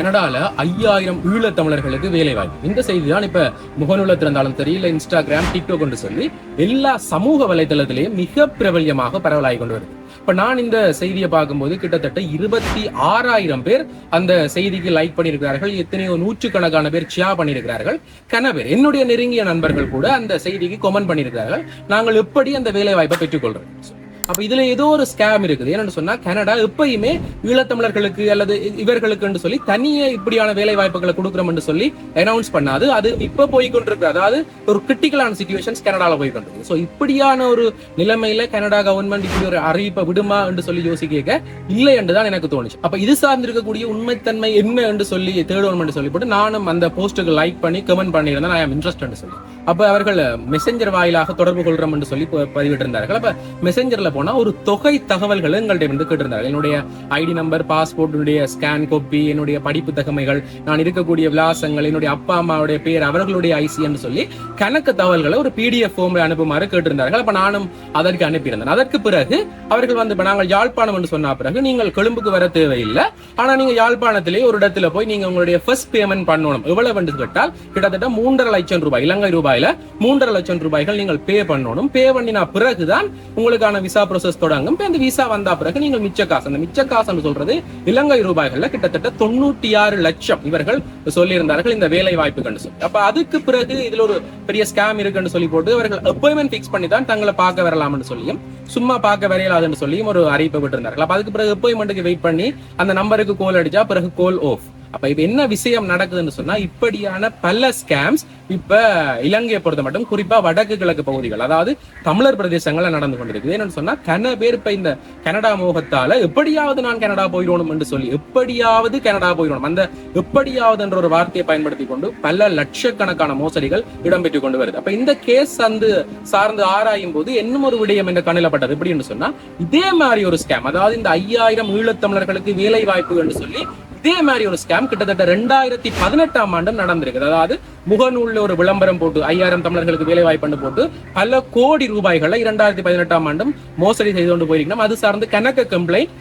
கனடால ஐயாயிரம் ஈழத்தமிழர்களுக்கு வேலை வாய்ப்பு இந்த செய்தி தான் இப்ப முகநூலத்தில் இருந்தாலும் சரி இல்ல இன்ஸ்டாகிராம் டிக்டாக் என்று சொல்லி எல்லா சமூக வலைதளத்திலேயும் மிக பிரபல்யமாக பரவலாகி கொண்டு வருது. இப்ப நான் இந்த செய்தியை பார்க்கும்போது கிட்டத்தட்ட இருபத்தி ஆறாயிரம் பேர் அந்த செய்திக்கு லைக் பண்ணியிருக்கிறார்கள். எத்தனையோ நூற்றுக்கணக்கான பேர் ஷேர் பண்ணியிருக்கிறார்கள். கன பேர் என்னுடைய நெருங்கிய நண்பர்கள் கூட அந்த செய்திக்கு கொமெண்ட் பண்ணியிருக்கிறார்கள். நாங்கள் எப்படி அந்த வேலை வாய்ப்பை பெற்றுக்கொள்றோம்? அப்ப இதுல ஏதோ ஒரு ஸ்கேம் இருக்குது. என்னன்னு சொன்னா கனடா எப்பயுமே ஈழத்தமிழர்களுக்கு அல்லது இவர்களுக்கு சொல்லி தனியே இப்படியான வேலை வாய்ப்புகளை கொடுக்குறோம்னு சொல்லி அனௌன்ஸ் பண்ணாது. அது இப்ப போய் கொண்டிருக்கு அதாவது ஒரு கிரிட்டிக்கலான சுச்சுவேஷன்ஸ் கனடால போய் கொண்டிருக்கு சோ இப்படியான ஒரு நிலைமையில கனடா கவர்மெண்ட் இப்படி ஒரு அறிவிப்பை விடுமா என்று சொல்லி யோசிக்க இல்லை என்று தான் எனக்கு தோணுச்சு. அப்ப இது சார்ந்திருக்கக்கூடிய உண்மைத்தன்மை என்ன என்று சொல்லி தேடணும் என்று சொல்லி போட்டு நானும் அந்த போஸ்ட்டுக்கு லைக் பண்ணி கமெண்ட் பண்ணியிருந்தேன். ஐ ஆம் இன்ட்ரெஸ்ட் சொல்லி. அப்ப அவர்கள் மெசஞ்சர் வாயிலாக தொடர்பு கொள்றோம் என்று சொல்லி பதிவிட்டிருந்தார்கள். அப்ப மெசஞ்சர்ல போனா ஒரு தொகை தகவல்கள் எங்கள்ட்ட வந்து கேட்டிருந்தார்கள் என்னுடைய ஐடி நம்பர் பாஸ்போர்ட் என்னுடைய ஸ்கேன் கோப்பி என்னுடைய படிப்பு தகமைகள் நான் இருக்கக்கூடிய விலாசங்கள் என்னுடைய அப்பா அம்மாவுடைய பேர் அவர்களுடைய ஐசின்னு சொல்லி கணக்கு தகவல்களை ஒரு பிடிஎஃப் ஃபார்ம்ல அனுப்புமாறு கேட்டிருந்தார்கள். அப்ப நானும் அதற்கு அனுப்பியிருந்தேன். அதற்கு பிறகு அவர்கள் வந்து இப்ப நாங்கள் யாழ்ப்பாணம் என்று சொன்ன பிறகு நீங்கள் கொழும்புக்கு வர தேவையில்லை. ஆனா நீங்க யாழ்ப்பாணத்திலே ஒரு இடத்துல போய் நீங்க உங்களுடைய ஃபர்ஸ்ட் பேமெண்ட் பண்ணணும். எவ்வளவு என்று கேட்டால் கிட்டத்தட்ட மூன்றரை லட்சம் ரூபாய் இலங்கை ரூபாயில மூன்றரை லட்சம் ரூபாய்கள் நீங்கள் பே பண்ணணும். பே பண்ணினா பிறகுதான் உங்களுக்கான விசா ப்ரோசஸ் தொடங்கும். இப்போ இந்த விசா வந்த பிறகு நீங்கள் மிச்ச காசு அந்த மிச்ச காசுன்னு சொல்றது இலங்கை ரூபாய்கள்ல கிட்டத்தட்ட தொண்ணூற்றி ஆறு லட்சம் இவர்கள் சொல்லியிருந்தார்கள் இந்த வேலை வாய்ப்புகள் சொல்லி. அப்ப அதுக்கு பிறகு இதுல ஒரு பெரிய ஸ்கேம் இருக்குன்னு சொல்லி போட்டு அவர்கள் அப்பாயின்மெண்ட் ஃபிக்ஸ் பண்ணி தான் தங்களை பார்க்க வரலாம்னு சொல்லியும் சும்மா பார்க்க வரையலாதுன்னு சொல்லியும் ஒரு அறிவிப்பு விட்டிருந்தார்கள் அப்ப அதுக்கு பிறகு அப்பாயின்மெண்ட்டுக்கு வெயிட் பண்ணி அந்த நம்பருக்கு கோல் அடிச்சா பிறகு கோல் ஆஃப் அப்ப இப்ப என்ன விஷயம் நடக்குதுன்னு சொன்னா இப்படியான பல ஸ்கேம்ஸ் இப்ப இலங்கையை பொறுத்த மட்டும் குறிப்பா வடக்கு கிழக்கு பகுதிகள் அதாவது தமிழர் பிரதேசங்கள்ல நடந்து கொண்டிருக்குது. என்னன்னு சொன்னா கன பேர் இப்ப இந்த கனடா மோகத்தால எப்படியாவது நான் கனடா போயிடணும் என்று சொல்லி எப்படியாவது கனடா போயிடணும். அந்த எப்படியாவது என்ற ஒரு வார்த்தையை பயன்படுத்தி கொண்டு பல லட்சக்கணக்கான மோசடிகள் இடம்பெற்றுக் கொண்டு வருது. அப்ப இந்த கேஸ் வந்து சார்ந்து ஆராயும் போது இன்னும் ஒரு விடயம் இந்த கண்ணிலப்பட்டது எப்படின்னு சொன்னா இதே மாதிரி ஒரு ஸ்கேம் அதாவது இந்த ஐயாயிரம் ஈழத்தமிழர்களுக்கு வேலை வாய்ப்பு என்று சொல்லி இதே மாதிரி ஒரு ஸ்கேம் கிட்டத்தட்ட ரெண்டாயிரத்தி பதினெட்டாம் ஆண்டு நடந்திருக்கு. அதாவது முகநூல்ல ஒரு விளம்பரம் போட்டு ஐயாயிரம் தமிழர்களுக்கு வேலை வாய்ப்பு போட்டு பல கோடி ரூபாய்களை இரண்டாயிரத்தி பதினெட்டாம் ஆண்டும் மோசடி செய்து கொண்டு போயிருக்கணும் அது சார்ந்து கணக்கு கம்ப்ளைண்ட்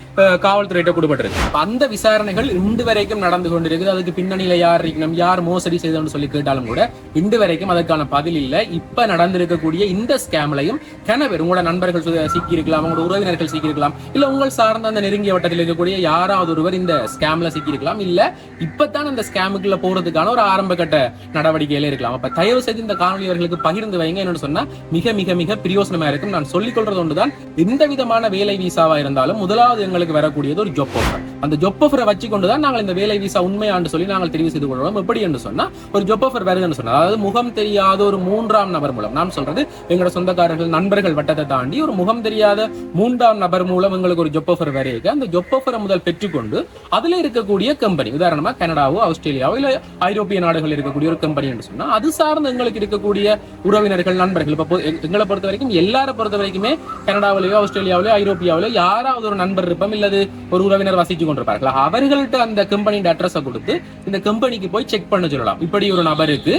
காவல்துறையிட்ட கொடுப்பட்டிருக்கு அந்த விசாரணைகள் இன்று வரைக்கும் நடந்து கொண்டிருக்குது. அதுக்கு பின்னணியில யார் இருக்கணும் யார் மோசடி செய்தோம்னு சொல்லி கேட்டாலும் கூட இன்று வரைக்கும் அதற்கான பதில் இல்ல. இப்ப நடந்திருக்கக்கூடிய இந்த ஸ்கேம்லையும் கணவர் உங்களோட நண்பர்கள் சிக்கி இருக்கலாம் உங்களோட உறவினர்கள் சிக்கி இருக்கலாம் இல்ல உங்கள் சார்ந்த அந்த நெருங்கிய வட்டத்தில் இருக்கக்கூடிய யாராவது ஒருவர் இந்த ஸ்கேம்ல சிக்கி இருக்கலாம். இல்ல இப்பதான் அந்த ஸ்கேமுக்குள்ள போறதுக்கான ஒரு ஆரம்ப கட்ட நடவடிக்கையில இருக்கலாம். அப்ப தயவு செய்து இந்த காணொலி அவர்களுக்கு பகிர்ந்து வைங்க. என்னன்னு சொன்னா மிக மிக மிக பிரயோசனமா இருக்கும். நான் சொல்லிக் கொள்றது ஒன்றுதான் எந்த விதமான வேலை வீசாவா இருந்தாலும் முதலாவது எங்களுக்கு வரக்கூடியது ஒரு ஜொப் ஆஃபர் அந்த ஜொப்பஃபரை வச்சு கொண்டுதான் நாங்கள் இந்த வேலை வீசா உண்மையான்னு சொல்லி நாங்கள் தெரிவு செய்து கொள்வோம் எப்படி என்று சொன்னா ஒரு ஜொப்பஃபர் வருதுன்னு சொன்னா அதாவது முகம் தெரியாத ஒரு மூன்றாம் நபர் மூலம் நான் சொல்றது எங்களோட சொந்தக்காரர்கள் நண்பர்கள் வட்டத்தை தாண்டி ஒரு முகம் தெரியாத மூன்றாம் நபர் மூலம் எங்களுக்கு ஒரு ஜொப்பஃபர் வரையிருக்கு. அந்த ஜொப்பஃபரை முதல் பெற்றுக்கொண்டு அதுல இருக்கக்கூடிய கம்பெனி உதாரணமா கனடாவோ ஆஸ்திரேலியாவோ இல்ல ஐரோப்பிய நாடுகள் இருக்கக்கூடிய ஒரு கம்பெனி என்று சொன்னா அது சார்ந்து எங்களுக்கு இருக்கக்கூடிய உறவினர்கள் நண்பர்கள் இப்ப எங்களை பொறுத்த வரைக்கும் எல்லாரை பொறுத்த வரைக்குமே கனடாவிலேயோ ஆஸ்திரேலியாவிலேயோ ஐரோப்பியாவிலோ யாராவது ஒரு நண்பர் இருப்போம் இல்லது ஒரு உறவினர் வசிச்சு கொண்டிருப்பார்கள். அவர்கள்ட்ட அந்த கம்பெனியின் அட்ரஸை கொடுத்து இந்த கம்பெனிக்கு போய் செக் பண்ண சொல்லலாம். இப்படி ஒரு நபருக்கு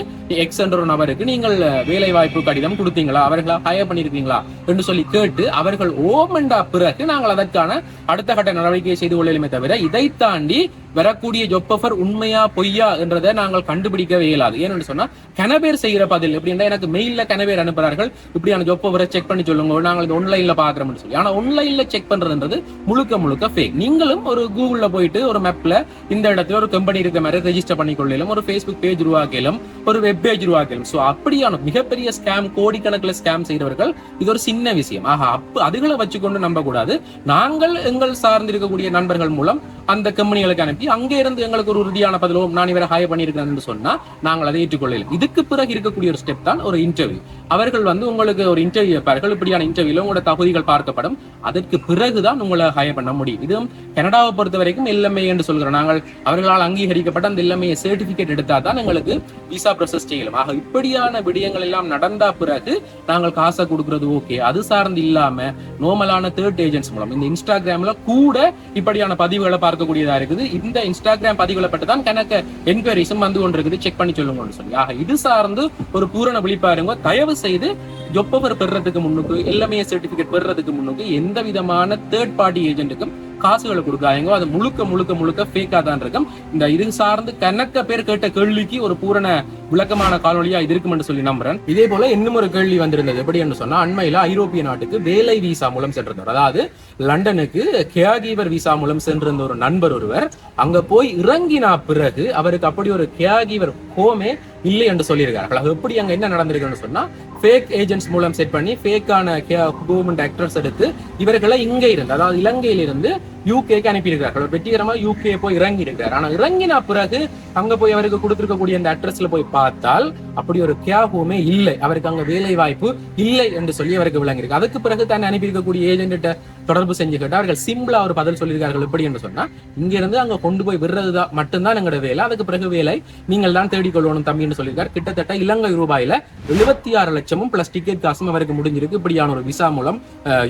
எக்ஸ் என்ற ஒரு நபருக்கு நீங்கள் வேலை வாய்ப்பு கடிதம் கொடுத்தீங்களா? அவர்களா ஹயர் பண்ணிருக்கீங்களா என்று சொல்லி கேட்டு அவர்கள் ஓமெண்டா பிறகு நாங்கள் அதற்கான அடுத்த கட்ட நடவடிக்கையை செய்து கொள்ளலுமே தவிர இதை தாண்டி வரக்கூடிய ஜொப் ஆஃபர் உண்மையா பொய்யா என்றதை நாங்கள் கண்டுபிடிக்கவே இயலாது. ஏன்னு சொன்னா கனபேர் செய்கிற பதில் எப்படின்னா எனக்கு மெயில்ல கனபேர் அனுப்புறார்கள் இப்படியான ஜொப் ஆஃபரை செக் பண்ணி சொல்லுங்க நாங்கள் இது ஆன்லைன்ல பாக்குறோம்னு சொல்லி. ஆனா ஆன்லைன்ல செக் பண்றதுன்றது முழுக்க முழுக்க ஃபேக் நீங்களும் ஒரு கூகுள்ல போயிட்டு ஒரு மேப்ல இந்த இடத்துல ஒரு கம்பெனி இருக்க மாதிரி ரெஜிஸ்டர் பண்ணி கொள்ளலும் ஒரு ஃபேஸ்புக் பேஜ் உருவாக்கலும் ஒரு வெப் பேஜ் உருவாக்கலும். சோ அப்படியான மிகப்பெரிய ஸ்கேம் கோடிக்கணக்கில் ஸ்கேம் செய்கிறவர்கள் இது ஒரு சின்ன விஷயம். ஆஹா அப்ப அதுகளை வச்சுக்கொண்டு நம்ப கூடாது நாங்கள் எங்கள் சார்ந்து இருக்கக்கூடிய நண்பர்கள் மூலம் அந்த கம்பெனிகளுக்கு அனுப்பி அங்கே இருந்து எங்களுக்கு ஒரு உறுதியான பதிலோ நான் இவரை ஹாய் பண்ணியிருக்கிறேன் சொன்னா நாங்கள் அதை ஏற்றுக்கொள்ளலாம் இதுக்கு பிறகு இருக்கக்கூடிய ஒரு ஸ்டெப் தான் ஒரு இன்டர்வியூ அவர்கள் வந்து உங்களுக்கு ஒரு இன்டர்வியூ வைப்பார்கள். இப்படியான இன்டர்வியூல உங்களோட தகுதிகள் பார்க்கப்படும். அதற்கு பிறகுதான் உங்களை ஹாய் பண்ண முடியும். இதுவும் கனடாவை பொறுத்த பொறுத்த வரைக்கும் எல்எம்ஏ என்று சொல்கிறோம். நாங்கள் அவர்களால் அங்கீகரிக்கப்பட்ட அந்த எல்எம்ஏ சர்டிபிகேட் எடுத்தா தான் எங்களுக்கு விசா ப்ரொசஸ் செய்யலாம். ஆக இப்படியான விடயங்கள் எல்லாம் நடந்தா பிறகு நாங்கள் காசை கொடுக்கறது ஓகே அது சார்ந்து இல்லாம நோமலான தேர்ட் ஏஜென்ட்ஸ் மூலம். இந்த இன்ஸ்டாகிராம்ல கூட இப்படியான பதிவுகளை பார்க்கக்கூடியதா இருக்குது. இந்த இன்ஸ்டாகிராம் பதிவுகளை பட்டு தான் கணக்க என்கொயரிஸும் வந்து கொண்டிருக்குது. செக் பண்ணி சொல்லுங்கன்னு சொல்லி. ஆக இது சார்ந்து ஒரு பூரண விழிப்பாருங்க. தயவு செய்து ஜொப்பவர் பெறுறதுக்கு முன்னுக்கு எல்லாமே சர்டிபிகேட் பெறுறதுக்கு முன்னுக்கு எந்த விதமான தேர்ட் பார்ட்டி ஏஜென்ட்டுக்கும் காசுகளை கொடுக்காதீங்க. அது முழுக்க முழுக்க முழுக்க ஃபேக்காக தான் இருக்கும். இந்த இது சார்ந்து கணக்க பேர் கேட்ட கேள்விக்கு ஒரு பூரண விளக்கமான காணொலியா இது இருக்கும் என்று சொல்லி நம்புறேன். இதே போல இன்னும் ஒரு கேள்வி வந்திருந்தது. எப்படி என்று சொன்னா அண்மையில ஐரோப்பிய நாட்டுக்கு வேலை விசா மூலம் சென்றிருந்தார் அதாவது லண்டனுக்கு கேகீவர் விசா மூலம் சென்றிருந்த ஒரு நண்பர் ஒருவர் அங்க போய் இறங்கினா பிறகு அவருக்கு அப்படி ஒரு கேகீவர் ஹோமே இல்லை என்று சொல்லியிருக்கார்கள் அது எப்படி அங்க என்ன நடந்திருக்குன்னு சொன்னா ஃபேக் ஏஜென்ட்ஸ் மூலம் செட் பண்ணி ஃபேக்கான கவர்மெண்ட் ஆக்டர்ஸ் எடுத்து இவர்களை இங்கே இருந்து அதாவது இலங்கையிலிருந்து யூகேக்கு அனுப்பியிருக்கிறார் அவர் வெற்றிகரமா யூகே போய் இறங்கி இருக்கிறார் ஆனா இறங்கின பிறகு அங்க போய் அவருக்கு கொடுத்திருக்கக்கூடிய அந்த அட்ரஸ்ல போய் பார்த்தால் அப்படி ஒரு தியாகமே இல்லை. அவருக்கு அங்க வேலை வாய்ப்பு இல்லை என்று சொல்லி அவருக்கு விளங்கியிருக்கு. அதுக்கு பிறகு தான் அனுப்பியிருக்கக்கூடிய ஏஜென்ட்ட தொடர்பு செஞ்சு கேட்டா அவர்கள் சிம்பிளா ஒரு பதில் சொல்லியிருக்கார்கள். எப்படி என்று சொன்னா இங்க இருந்து அங்க கொண்டு போய் விடுறது தான் மட்டும்தான் எங்களோட வேலை. அதுக்கு பிறகு வேலை நீங்கள் தான் தேடிக்கொள்ளணும் தம்பின்னு சொல்லியிருக்காரு. கிட்டத்தட்ட இலங்கை ரூபாயில எழுபத்தி ஆறு லட்சமும் பிளஸ் டிக்கெட் காசும் அவருக்கு முடிஞ்சிருக்கு. இப்படியான ஒரு விசா மூலம்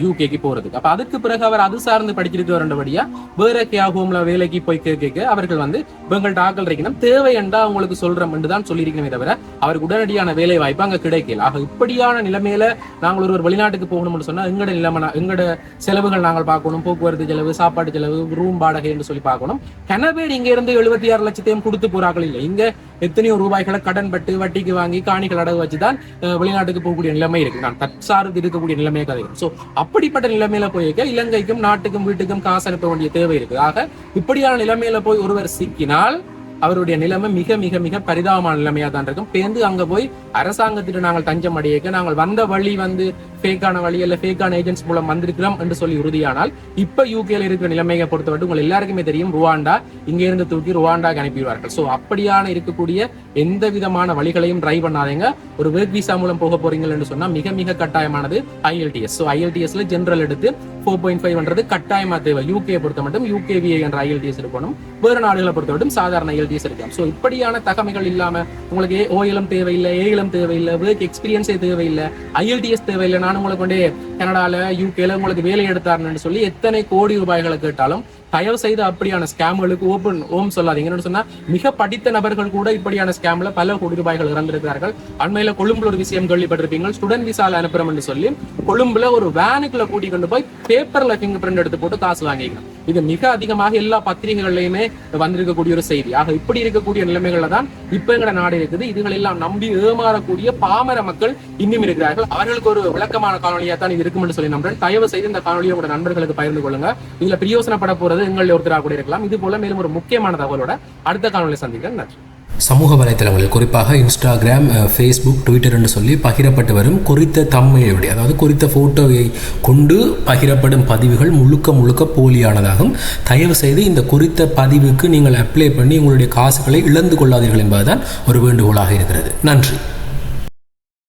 யூகேக்கு போறதுக்கு. அப்ப அதுக்கு பிறகு அவர் அது சார்ந்து படிச்சிருக்கிறபடியா வேற கேஹோம்ல வேலைக்கு போய் கேட்க அவர்கள் வந்து எங்கள்கிட்ட ஆக்கள் இருக்கணும் தேவை என்றா அவங்களுக்கு சொல்றோம் என்று தான் சொல்லியிருக்கணுமே தவிர அவர் அவருக்கு உடனடியான வேலை வாய்ப்பு அங்க கிடைக்கல. ஆக இப்படியான நிலைமையில நாங்கள் ஒரு ஒரு வெளிநாட்டுக்கு போகணும்னு சொன்னா எங்கட நிலைமை எங்கட செலவுகள் நாங்கள் பார்க்கணும் போக்குவரத்து செலவு சாப்பாட்டு செலவு ரூம் வாடகை என்று சொல்லி பார்க்கணும். கனவேடு இங்க இருந்து எழுபத்தி ஆறு லட்சத்தையும் கொடுத்து போறார்கள் இல்லை. இங்க எத்தனையோ ரூபாய்களை கடன் பட்டு வட்டிக்கு வாங்கி காணிகள் அடகு வச்சுதான் வெளிநாட்டுக்கு போகக்கூடிய நிலைமை இருக்கு. நான் தற்சார்ந்து இருக்கக்கூடிய நிலைமையை கதை சோ அப்படிப்பட்ட நிலைமையில போயிருக்க இலங்கைக்கும் நாட்டுக்கும் வீட்டுக்கும் காசு அனுப்ப வேண்டிய தேவை இருக்கு ஆக இப்படியான நிலைமையில போய் ஒருவர் சிக்கினால் அவருடைய நிலைமை மிக மிக மிக பரிதாபமான நிலைமையா தான் இருக்கும் பேருந்து அங்க போய் அரசாங்கத்திட்டு நாங்கள் தஞ்சம் அடையக்க நாங்கள் வந்த வழி வந்து ஃபேக்கான வழி இல்ல ஃபேக்கான ஏஜென்ட்ஸ் மூலம் வந்திருக்கிறோம் என்று சொல்லி உறுதியானால் இப்ப யூகேல இருக்கிற நிலைமையை பொறுத்தவரை உங்கள் எல்லாருக்குமே தெரியும் ருவாண்டா இங்க இருந்து தூக்கி ருவாண்டாக்கு அனுப்பிடுவார்கள். சோ அப்படியான இருக்கக்கூடிய எந்த விதமான வழிகளையும் ட்ரை பண்ணாதீங்க. ஒரு ஒர்க் விசா மூலம் போக போறீங்கன்னு சொன்னா மிக மிக கட்டாயமானது ஐஎல்டிஎஸ் ஸோ ஐஎல்டிஎஸ்ல ஜென்ரல் எடுத்து ஃபோர் பாயிண்ட் ஃபைவ்ன்றது கட்டாயமா தேவை. யூகே பொறுத்த மட்டும் யூகேவிஏ என்ற ஐஎல்டிஎஸ் இருக்கணும். வேறு நாடுகளை பொறுத்த மட்டும் சாதாரண ஐஎல்டிஎஸ் இருக்கலாம் ஸோ இப்படியான தகமைகள் இல்லாம உங்களுக்கு ஓஎலம் தேவையில்லை ஏஎலம் தேவையில்லை ஒர்க் எக்ஸ்பீரியன்ஸே தேவையில்லை ஐஎல்டிஎஸ் தேவையில்லை நான் உங்களுக்கு கொண்டே கனடால யூகேல உங்களுக்கு வேலை எடுத்தாருன்னு சொல்லி எத்தனை கோடி ரூபாய்களை கேட்டாலும் தயவு செய்து அப்படியான ஸ்கேம்களுக்கு ஓபன் ஓம் சொல்லாதீங்கன்னு சொன்னா மிக படித்த நபர்கள் கூட இப்படியான ஸ்கேம்ல பல கோடி ரூபாய்கள் இறந்திருக்கிறார்கள். அண்மையில கொழும்புல ஒரு விஷயம் கேள்விப்பட்டிருப்பீங்க ஸ்டூடெண்ட் விசால அனுப்புறோம்னு சொல்லி கொழும்புல ஒரு வேனுக்குள்ள கூட்டி கொண்டு போய் பேப்பர்ல ஃபிங்கர் பிரிண்ட் எடுத்து போட்டு காசு வாங்கிக்கணும். இது மிக அதிகமாக எல்லா பத்திரிகைகள்லயுமே வந்திருக்கக்கூடிய ஒரு செய்தி. ஆக இப்படி இருக்கக்கூடிய நிலைமைகள்ல தான் இப்ப எங்கட நாடு இருக்குது. இதுகள் எல்லாம் நம்பி ஏமாறக்கூடிய பாமர மக்கள் இன்னும் இருக்கிறார்கள். அவர்களுக்கு ஒரு விளக்கமான காணொலியா தான் இது இருக்கும் என்று சொல்லி நம்புறேன். தயவு செய்து இந்த காணொலியை உங்களோட நண்பர்களுக்கு பகிர்ந்து கொள்ளுங்க. இதுல பிரயோசனப்பட போறது எங்களில் ஒருத்தராக கூட இருக்கலாம். இது போல மேலும் ஒரு முக்கியமான தகவலோட அடுத்த காணொலி சந்திக்கிறேன். நன்றி. சமூக வலைத்தளங்களில் குறிப்பாக இன்ஸ்டாகிராம் ஃபேஸ்புக் ட்விட்டர் என்று சொல்லி பகிரப்பட்டு வரும் குறித்த தம்மையுடைய அதாவது குறித்த ஃபோட்டோவை கொண்டு பகிரப்படும் பதிவுகள் முழுக்க முழுக்க போலியானதாகும். தயவு செய்து இந்த குறித்த பதிவுக்கு நீங்கள் அப்ளை பண்ணி உங்களுடைய காசுகளை இழந்து கொள்ளாதீர்கள் என்பதுதான் ஒரு வேண்டுகோளாக இருக்கிறது. நன்றி.